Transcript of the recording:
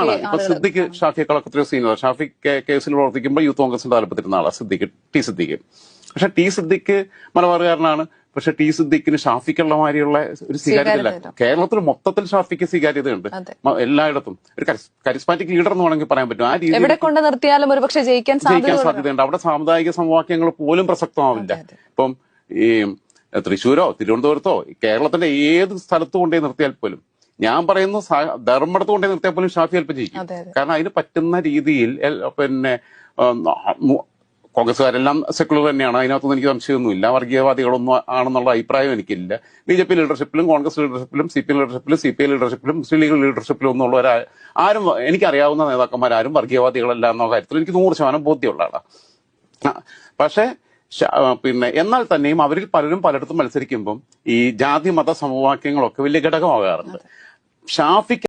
ആണ്. ഇപ്പൊ സിദ്ദിഖ് ഷാഫിയെക്കാളൊക്കെ എത്രയോ സീനിയർ ഷാഫി കേസിൽ പ്രവർത്തിക്കുമ്പോൾ യൂത്ത് കോൺഗ്രസിന്റെ തലപ്പത്തിരുന്ന ആളാണ് സിദ്ദിഖ് ടി സിദ്ദിഖ്. പക്ഷെ ടി സിദ്ദിഖ് മലബാറുകാരനാണ്. പക്ഷെ ടി സിദ്ദിഖിന് ഷാഫിക്കുള്ള മാതിരിയുള്ള ഒരു സ്വീകാര്യതയില്ല. കേരളത്തിൽ മൊത്തത്തിൽ ഷാഫിക്ക് സ്വീകാര്യതയുണ്ട്. എല്ലായിടത്തും. ഒരു കരിസ്മാറ്റിക് ലീഡർ എന്ന് വേണമെങ്കിൽ പറയാൻ പറ്റും. ആ രീതി കൊണ്ട് നിർത്തിയാലും ഒരുപക്ഷെ ജയിക്കാൻ സാധ്യതയുണ്ട്. അവിടെ സാമുദായിക സമവാക്യങ്ങൾ പോലും പ്രസക്തമാവില്ല. ഇപ്പം ഈ തൃശ്ശൂരോ തിരുവനന്തപുരത്തോ കേരളത്തിന്റെ ഏത് സ്ഥലത്തും കൊണ്ടേ നിർത്തിയാൽ പോലും ഞാൻ പറയുന്ന ധർമ്മടത്ത് കൊണ്ടേ നിർത്തിയാൽ പോലും ഷാഫി അല്പം ജയിക്കും അതെ. കാരണം അതിന് പറ്റുന്ന രീതിയിൽ പിന്നെ കോൺഗ്രസ്സുകാരെല്ലാം സെക്യുലർ തന്നെയാണ്. അതിനകത്തൊന്നും എനിക്ക് സംശയമൊന്നുമില്ല. വർഗീയവാദികളൊന്നും ആണെന്നുള്ള അഭിപ്രായം എനിക്കില്ല. ബി ജെ പി ലീഡർഷിപ്പിലും കോൺഗ്രസ് ലീഡർഷിപ്പിലും സി പി എം ലീഡർഷിപ്പിലും സി പി ഐ ലീഡർഷിപ്പിലും മുസ്ലിം ലീഗ് ലീഡർഷിപ്പിലും ഒന്നും ഉള്ളവർ ആരും എനിക്കറിയാവുന്ന നേതാക്കന്മാരും വർഗീയവാദികളല്ല എന്ന കാര്യത്തിൽ എനിക്ക് നൂറ് ശതമാനം ബോധ്യമുള്ള ആളാണ് പക്ഷേ പിന്നെ എന്നാൽ തന്നെയും അവരിൽ പലരും പലയിടത്തും മത്സരിക്കുമ്പം ഈ ജാതി മത സമവാക്യങ്ങളൊക്കെ വലിയ ഘടകമാകാറുണ്ട്. ഷാഫിക്ക്